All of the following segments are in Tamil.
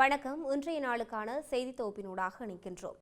வணக்கம். இன்றைய நாளுக்கான செய்தி தொகுப்பினூடாக இணைக்கின்றோம்.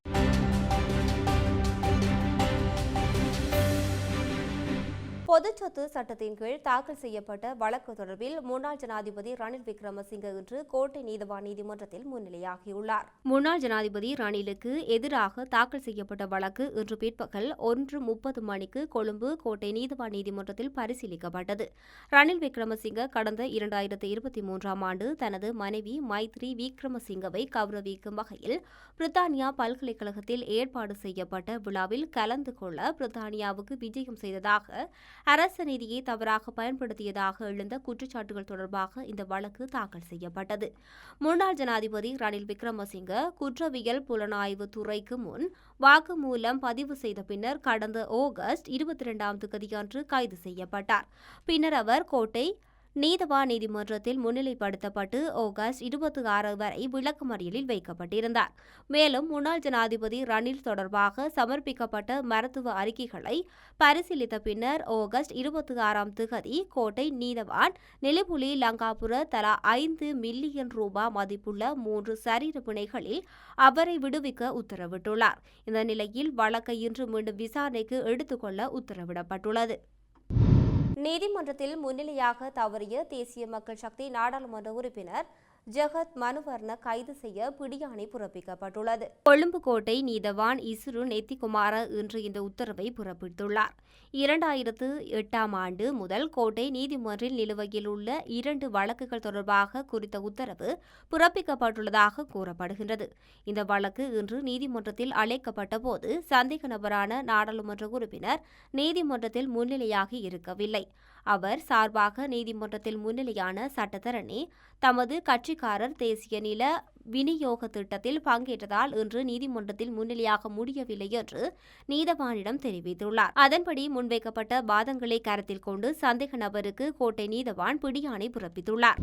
பொதுச்சொத்து சட்டத்தின் கீழ் தாக்கல் செய்யப்பட்ட வழக்கு தொடர்பில் முன்னாள் ஜனாதிபதி ரணில் விக்ரமசிங்க இன்று கோட்டை நீதவான் நீதிமன்றத்தில் முன்னிலையாகியுள்ளார். முன்னாள் ஜனாதிபதி ரணிலுக்கு எதிராக தாக்கல் செய்யப்பட்ட வழக்கு இன்று பிற்பகல் ஒன்று முப்பது மணிக்கு கொழும்பு கோட்டை நீதவான் நீதிமன்றத்தில் பரிசீலிக்கப்பட்டது. ரணில் விக்ரமசிங்க கடந்த இரண்டாயிரத்து இருபத்தி மூன்றாம் ஆண்டு தனது மனைவி மைத்ரி விக்ரமசிங்கவை கௌரவிக்கும் வகையில் பிரித்தானியா பல்கலைக்கழகத்தில் ஏற்பாடு செய்யப்பட்ட விழாவில் கலந்து கொள்ள பிரித்தானியாவுக்கு விஜயம் செய்ததாக அரசு நிதியை தவறாக பயன்படுத்தியதாக எழுந்த குற்றச்சாட்டுகள் தொடர்பாக இந்த வழக்கு தாக்கல் செய்யப்பட்டது. முன்னாள் ஜனாதிபதி ரணில் விக்ரமசிங்க குற்றவியல் புலனாய்வு துறைக்கு முன் வாக்குமூலம் பதிவு செய்த பின்னர் கடந்த ஆகஸ்ட் இருபத்தி இரண்டாம் தேதியன்று கைது செய்யப்பட்டார். பின்னர் அவர் கோட்டை நீதவான் நீதிமன்றத்தில் முன்னிலைப்படுத்தப்பட்டு ஆகஸ்ட் இருபத்தி ஆறு வரை விளக்கமறியலில் வைக்கப்பட்டிருந்தார். மேலும் முன்னாள் ஜனாதிபதி ரணில் தொடர்பாக சமர்ப்பிக்கப்பட்ட மருத்துவ அறிக்கைகளை பரிசீலித்த பின்னர் ஆகஸ்ட் இருபத்தி ஆறாம் திகதி கோட்டை நீதவான் நெலிபுலி லங்காபுர தலா ஐந்து மில்லியன் ரூபாய் மதிப்புள்ள மூன்று சரீர பிணைகளில் அவரை விடுவிக்க உத்தரவிட்டுள்ளார். இந்த நிலையில் வழக்கை இன்று மீண்டும் விசாரணைக்கு எடுத்துக்கொள்ள உத்தரவிடப்பட்டுள்ளது. நீதிமன்றத்தில் முன்னிலையாக தவறிய தேசிய மக்கள் சக்தி நாடாளுமன்ற உறுப்பினர் ஜெகத் மனுவர்ண கைது செய்ய பிடியாணை பிறப்பிக்கப்பட்டுள்ளது. கொழும்பு கோட்டை நீதவான் இசுரு நெத்திகுமார இன்று இந்த உத்தரவை பிறப்பித்துள்ளார். இரண்டாயிரத்து எட்டாம் ஆண்டு முதல் கோட்டை நீதிமன்றில் நிலுவையில் உள்ள இரண்டு வழக்குகள் தொடர்பாக குறித்த உத்தரவு பிறப்பிக்கப்பட்டுள்ளதாக கூறப்படுகின்றது. இந்த வழக்கு இன்று நீதிமன்றத்தில் அழைக்கப்பட்ட போது சந்தேக நபரான நாடாளுமன்ற உறுப்பினர் நீதிமன்றத்தில் முன்னிலையாகி இருக்கவில்லை. அவர் சார்பாக நீதிமன்றத்தில் முன்னிலையான சட்டத்தரணி தமது கட்சிக்காரர் தேசிய நில விநியோக திட்டத்தில் பங்கேற்றதால் இன்று நீதிமன்றத்தில் முன்னிலையாக முடியவில்லை என்று நீதவானிடம் தெரிவித்துள்ளார். அதன்படி முன்வைக்கப்பட்ட வாதங்களை கருத்தில் கொண்டு சந்தேக நபருக்கு கோட்டை நீதவான் பிடியாணை பிறப்பித்துள்ளார்.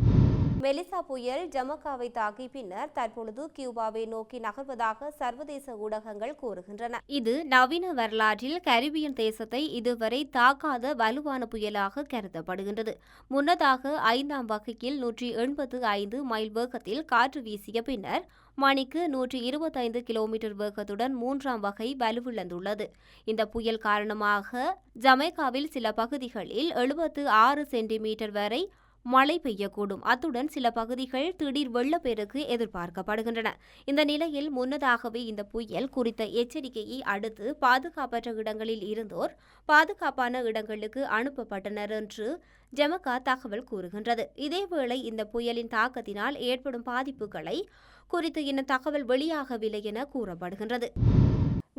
மெலிசா புயல் ஜமக்காவை தாக்கி பின்னர் தற்பொழுது கியூபாவை நோக்கி நகர்வதாக சர்வதேச ஊடகங்கள் கூறுகின்றன. இது நவீன வரலாற்றில் கரிபியன் தேசத்தை இதுவரை தாக்காத வலுவான புயலாக கருதப்படுகின்றது. முன்னதாக ஐந்தாம் வகையில் நூற்றி எண்பத்து ஐந்து மைல் வேகத்தில் காற்று வீசிய பின்னர் மணிக்கு நூற்றி இருபத்தைந்து கிலோமீட்டர் வேகத்துடன் மூன்றாம் வகை வலுவிழந்துள்ளது. இந்த புயல் காரணமாக ஜமைக்காவில் சில பகுதிகளில் எழுபத்து ஆறு சென்டிமீட்டர் வரை மழை பெய்யக்கூடும். அத்துடன் சில பகுதிகள் திடீர் வெள்ளப்பெருக்கு எதிர்பார்க்கப்படுகின்றன. இந்த நிலையில் முன்னதாகவே இந்த புயல் குறித்த எச்சரிக்கையை அடுத்து பாதுகாப்பற்ற இடங்களில் இருந்தோர் பாதுகாப்பான இடங்களுக்கு அனுப்பப்பட்டனர் என்று ஜமகா தகவல் கூறுகின்றது. இதேவேளை இந்த புயலின் தாக்கத்தினால் ஏற்படும் பாதிப்புகளை குறித்து இன்னும் தகவல் வெளியாகவில்லை என கூறப்படுகின்றது.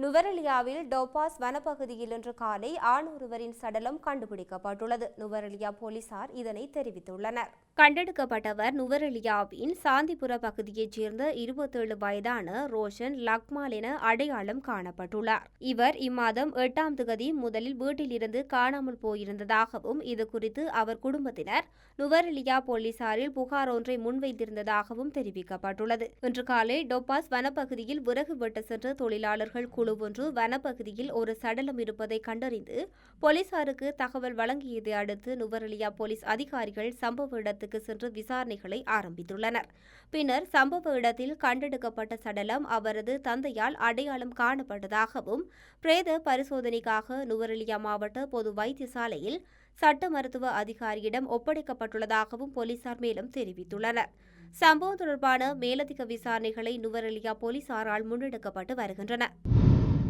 நுவரெலியாவில் டோபாஸ் வனப்பகுதியில் இன்று காலை ஆண் ஒருவரின் சடலம் கண்டுபிடிக்கப்பட்டுள்ளது. நுவரெலியா போலீசார் இதனை தெரிவித்துள்ளனர். கண்டெடுக்கப்பட்டவர் நுவரெலியாவின் சாந்திபுர பகுதியைச் சேர்ந்த இருபத்தேழு வயதான ரோஷன் லக்மால் என அடையாளம் காணப்பட்டுள்ளார். இவர் இம்மாதம் எட்டாம் தகுதி முதலில் வீட்டிலிருந்து காணாமல் போயிருந்ததாகவும் இது குறித்து அவர் குடும்பத்தினர் நுவரெலியா போலீசாரில் புகார் ஒன்றை முன்வைத்திருந்ததாகவும் தெரிவிக்கப்பட்டுள்ளது. இன்று காலை டொப்பாஸ் வனப்பகுதியில் விறகு வெட்ட சென்ற தொழிலாளர்கள் குழு ஒன்று வனப்பகுதியில் ஒரு சடலம் இருப்பதை கண்டறிந்து போலீசாருக்கு தகவல் வழங்கியதை அடுத்து நுவரெலியா போலீஸ் அதிகாரிகள் சம்பவ இடத்துக்கு சென்று விசாரணைகளை ஆரம்பித்துள்ளனர். பின்னர் சம்பவ இடத்தில் கண்டெடுக்கப்பட்ட சடலம் அவரது தந்தையால் அடையாளம் காணப்பட்டதாகவும் பிரேத பரிசோதனைக்காக நுவரெலியா மாவட்ட பொது வைத்தியசாலையில் சட்ட மருத்துவ அதிகாரியிடம் ஒப்படைக்கப்பட்டுள்ளதாகவும் போலீசார் மேலும் தெரிவித்துள்ளனர். சம்பவம் தொடர்பான மேலதிக விசாரணைகளை நுவரெலியா போலீசாரால் முன்னெடுக்கப்பட்டு வருகின்றன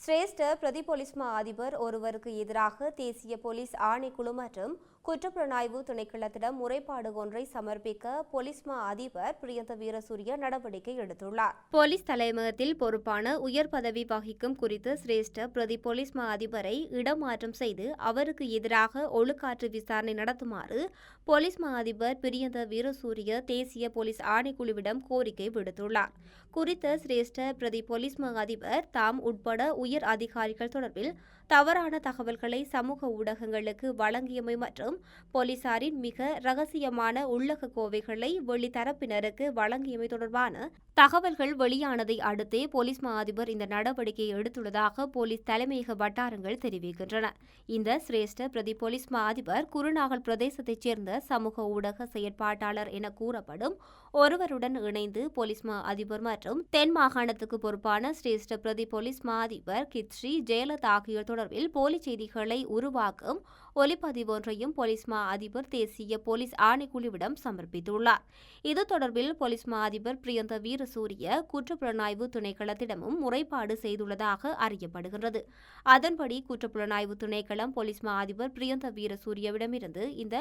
சிரேஷ்ட பிரதி போலீஸ் மா அதிபர் ஒருவருக்கு எதிராக தேசிய போலீஸ் ஆணைக்குழு மற்றும் குற்றப்புலனாய்வு திணைக்களத்திடம் முறைப்பாடு ஒன்றை சமர்ப்பிக்க போலீஸ் மா அதிபர் பிரியந்த வீரசூரிய நடவடிக்கை எடுத்துள்ளார். போலீஸ் தலைமையகத்தில் பொறுப்பான உயர் பதவி வகிக்கும் குறித்து சிரேஷ்ட பிரதி போலீஸ் மா அதிபரை இடமாற்றம் செய்து அவருக்கு எதிராக ஒழுக்காற்று விசாரணை நடத்துமாறு போலீஸ் மா அதிபர் பிரியந்த வீரசூரிய தேசிய போலீஸ் ஆணைக்குழுவிடம் கோரிக்கை விடுத்துள்ளார். குறித்த சிரேஷ்ட பிரதி போலீஸ் மா அதிபர் தாம் உட்பட உயர் அதிகாரிகள் தொடர்பில் தவறான தகவல்களை சமூக ஊடகங்களுக்கு வழங்கியமை மற்றும் போலீசாரின் மிக ரகசியமான உள்ளக கோவைகளை வெளித்தரப்பினருக்கு வழங்கியமை தொடர்பான தகவல்கள் வெளியானதை அடுத்தே போலீஸ் மா அதிபர் இந்த நடவடிக்கையை எடுத்துள்ளதாக போலீஸ் தலைமையக வட்டாரங்கள் தெரிவிக்கின்றன. இந்த சிரேஷ்ட பிரதி போலீஸ் மா அதிபர் குருநாகல் பிரதேசத்தைச் சேர்ந்த சமூக ஊடக செயற்பாட்டாளர் என கூறப்படும் ஒருவருடன் இணைந்து போலீஸ் மா அதிபர் மற்றும் மற்றும் தென் மாகாணத்துக்கு பொறுப்பான சிரேஷ்ட பிரதி போலீஸ் மா அதிபர் கித்ஸ்ரீ ஜெயலலிதா ஆகியோர் தொடர்பில் போலி செய்திகளை உருவாக்கும் ஒலிப்பதிவு ஒன்றையும் போலீஸ் மா அதிபர் தேசிய போலீஸ் ஆணைக்குழுவிடம் சமர்ப்பித்துள்ளார். இது தொடர்பில் போலீஸ் மா அதிபர் பிரியந்த வீரசூரிய குற்றப்புலனாய்வு திணைக்களத்திடமும் முறைப்பாடு செய்துள்ளதாக அறியப்படுகிறது அதன்படி குற்றப்புலனாய்வு திணைக்களம் போலீஸ் மா அதிபர் பிரியந்த வீரசூரியவிடமிருந்து இந்த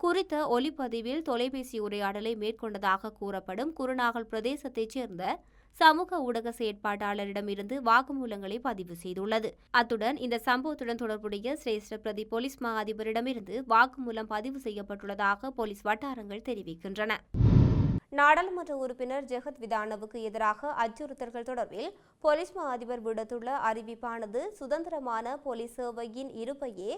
குறித்த ஒலிப்பதிவில் தொலைபேசி உரையாடலை மேற்கொண்டதாக கூறப்படும் குருநாகல் பிரதேசத்தைச் சேர்ந்த சமூக ஊடக செயற்பாட்டாளரிடமிருந்து வாக்குமூலங்களை பதிவு செய்துள்ளது. அத்துடன் இந்த சம்பவத்துடன் தொடர்புடைய சிரேஷ்ட பிரதி போலீஸ் மா அதிபரிடமிருந்து வாக்குமூலம் பதிவு செய்யப்பட்டுள்ளதாக போலீஸ் வட்டாரங்கள் தெரிவிக்கின்றன. நாடாளுமன்ற உறுப்பினர் ஜெகத் விதானவுக்கு எதிராக அச்சுறுத்தல்கள் தொடர்பில் போலீஸ் மா அதிபர் விடுத்துள்ள அறிவிப்பானது சுதந்திரமான போலீஸ் சேவையின் இருப்பையே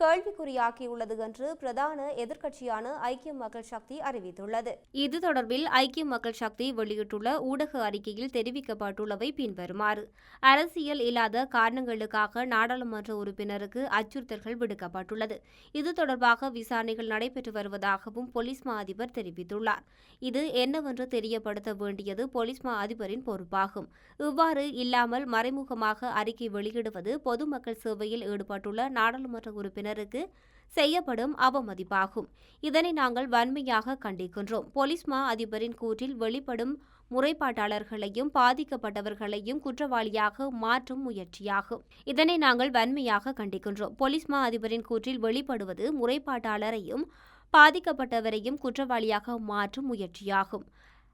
கேள்விக்குறியாக்கியுள்ளது என்று பிரதான எதிர்க்கட்சியான ஐக்கிய மக்கள் சக்தி அறிவித்துள்ளது. இது தொடர்பில் ஐக்கிய மக்கள் சக்தி வெளியிட்டுள்ள ஊடக அறிக்கையில் தெரிவிக்கப்பட்டுள்ளவை பின்வருமாறு. அரசியல் இல்லாத காரணங்களுக்காக நாடாளுமன்ற உறுப்பினருக்கு அச்சுறுத்தல்கள் விடுக்கப்பட்டுள்ளது. இது தொடர்பாக விசாரணைகள் நடைபெற்று வருவதாகவும் போலீஸ் மா அதிபர் தெரிவித்துள்ளார். இது என்னவென்று தெரியப்படுத்த வேண்டியது போலீஸ் மா அதிபரின் பொறுப்பாகும். இவ்வாறு இல்லாமல் மறைமுகமாக அறிக்கை வெளியிடுவது பொதுமக்கள் சேவையில் ஈடுபட்டுள்ள நாடாளுமன்ற உறுப்பினர் பிரிவினருக்கு செய்யப்படும் அவமதிப்பாகும். இதனை நாங்கள் வன்மையாக கண்டிக்கின்றோம். போலீஸ் மா அதிபரின் கூற்றில் வெளிப்படும் முறைப்பாட்டாளர்களையும் பாதிக்கப்பட்டவர்களையும் குற்றவாளியாக மாற்றும் முயற்சியாகும். இதனை நாங்கள் வன்மையாக கண்டிக்கின்றோம். போலீஸ் மா அதிபரின் கூற்றில் வெளிப்படுவது முறைப்பாட்டாளரையும் பாதிக்கப்பட்டவரையும் குற்றவாளியாக மாற்றும் முயற்சியாகும்.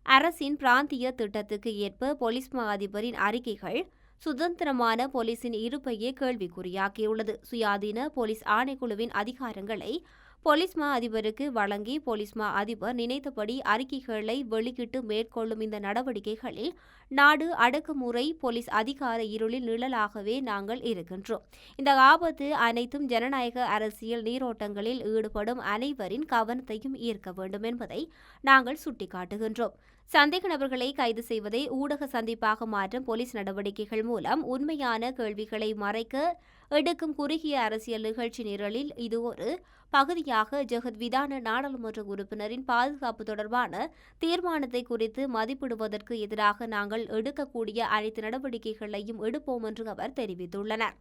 அரசின் பிராந்திய திட்டத்துக்கு ஏற்ப போலீஸ் மா அதிபரின் அறிக்கைகள் சுதந்திரமான போலீசின் இருப்பையே கேள்விக்குறியாக்கியுள்ளது. சுயாதீன போலீஸ் ஆணைக்குழுவின் அதிகாரங்களை போலீஸ் மா அதிபருக்கு வழங்கி போலீஸ் மா அதிபர் நினைத்தபடி அறிக்கைகளை வெளியிட்டு மேற்கொள்ளும் இந்த நடவடிக்கைகளில் நாடு அடக்குமுறை போலீஸ் அதிகார இருளில் நிழலாகவே நாங்கள் இருக்கின்றோம். இந்த ஆபத்து அனைத்தும் ஜனநாயக அரசியல் நீரோட்டங்களில் ஈடுபடும் அனைவரின் கவனத்தையும் ஈர்க்க வேண்டும் என்பதை நாங்கள் சுட்டிக்காட்டுகின்றோம். சந்தேக நபர்களை கைது செய்வதை ஊடக சந்திப்பாக மாற்றும் போலீஸ் நடவடிக்கைகள் மூலம் உண்மையான கேள்விகளை மறைக்க எடுக்கும் குறுகிய அரசியல் நிகழ்ச்சி நிரலில் இது ஒரு பகுதியாக ஜெகத் விதான நாடாளுமன்ற உறுப்பினரின் பாதுகாப்பு தொடர்பான தீர்மானத்தை குறித்து மதிப்பிடுவதற்கு எதிராக நாங்கள் எடுக்கக்கூடிய அனைத்து நடவடிக்கைகளையும் எடுப்போம் என்று அவர் தெரிவித்துள்ளனர்.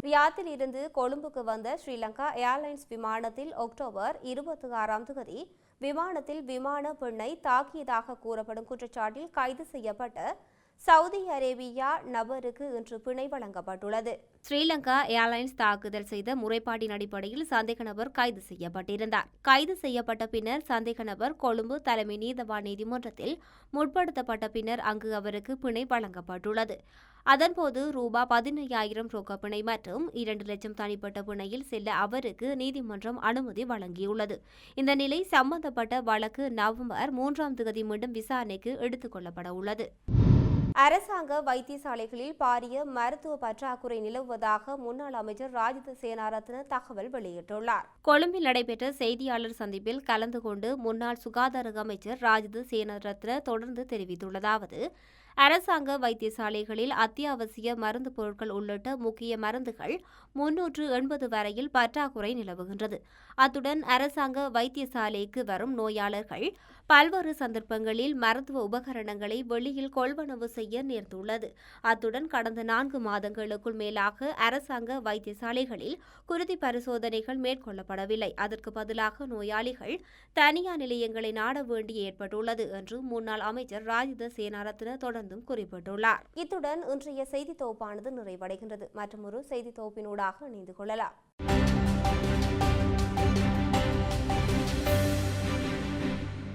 ரியாத்தில் இருந்து கொழும்புக்கு வந்த ஸ்ரீலங்கா ஏர்லைன்ஸ் விமானத்தில் அக்டோபர் இருபத்தி ஆறாம் தேதி விமானத்தில் விமான பெண்ணை தாக்கியதாக கூறப்படும் குற்றச்சாட்டில் கைது செய்யப்பட்ட சவுதி அரேபியா நபருக்கு இன்று பிணை வழங்கப்பட்டுள்ளது. ஸ்ரீலங்கா ஏர்லைன்ஸ் தாக்குதல் செய்த முறைப்பாட்டின் அடிப்படையில் சந்தேக நபர் கைது செய்யப்பட்டிருந்தார். கைது செய்யப்பட்ட பின்னர் சந்தேக நபர் கொழும்பு தலைமை நீதவான் நீதிமன்றத்தில் முற்படுத்தப்பட்ட பின்னர் அங்கு அவருக்கு பிணை வழங்கப்பட்டுள்ளது. அதன்போது ரூபா பதினையாயிரம் ரொக்க பிணை மற்றும் இரண்டு லட்சம் தனிப்பட்ட பிணையில் செல்ல அவருக்கு நீதிமன்றம் அனுமதி வழங்கியுள்ளது. இந்த நிலை சம்பந்தப்பட்ட வழக்கு நவம்பர் மூன்றாம் தேதி மீண்டும் விசாரணைக்கு எடுத்துக் கொள்ளப்பட உள்ளது. அரசாங்க வைத்தியசாலைகளில் பாரிய மருத்துவ பற்றாக்குறை நிலவுவதாக முன்னாள் அமைச்சர் ராஜித சேனாரத்ன தகவல் வெளியிட்டுள்ளார். கொழும்பில் நடைபெற்ற செய்தியாளர் சந்திப்பில் கலந்து கொண்டு முன்னாள் சுகாதார அமைச்சர் ராஜித சேனாரத்ன தொடர்ந்து தெரிவித்துள்ளதாவது அரசாங்க வைத்தியசாலைகளில் அத்தியாவசிய மருந்து பொருட்கள் உள்ளிட்ட முக்கிய மருந்துகள் முன்னூற்று எண்பது வரையில் பற்றாக்குறை நிலவுகின்றது. அத்துடன் அரசாங்க வைத்தியசாலைக்கு வரும் நோயாளர்கள் பல்வேறு சந்தர்ப்பங்களில் மருத்துவ உபகரணங்களை வெளியில் கொள்வனவு செய்ய நேர்ந்துள்ளது. அத்துடன் கடந்த நான்கு மாதங்களுக்குள் மேலாக அரசாங்க வைத்தியசாலைகளில் குருதி பரிசோதனைகள் மேற்கொள்ளப்படவில்லை. அதற்கு பதிலாக நோயாளிகள் தனியார் நிலையங்களை நாட வேண்டி ஏற்பட்டுள்ளது என்று முன்னாள் அமைச்சர் ராஜித சேனாரத்ன தொடர்ந்தும் குறிப்பிட்டுள்ளார். இத்துடன் இன்றைய செய்தி தொகுப்பானது நிறைவடைகின்றது. மற்றும் ஒரு செய்தி தொகுப்பினூடாக இணைந்து கொள்ளலாம்.